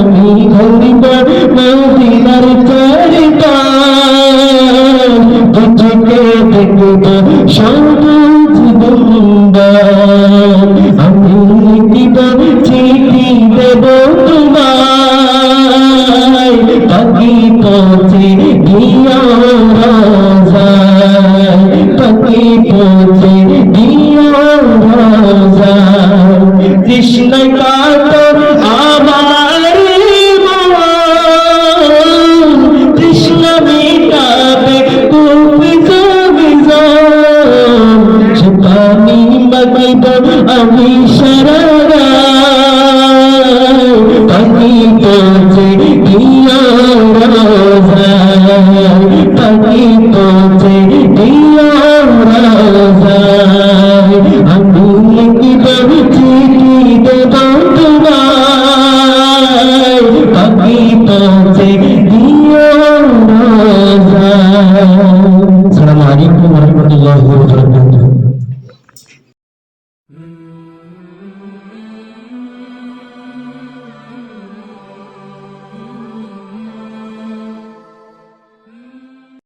আমি ধরব মদিনার চারিপাশ দুচোখে দেখব সবুজ বৃন্দাবন। আমি লিখিব চিঠি দেব তোমায় পাখি পৌঁছে দিও রাজায় পাখি পৌঁছে দিও রাজায় কৃষ্ণ কাতর মাগিব আমি দিও রাজায় পানি পৌঁছে দিও রাজায় আমি লিখিব চিঠি দেব আলাইকুম ওয়া রাহমাতুল্লাহি Mm.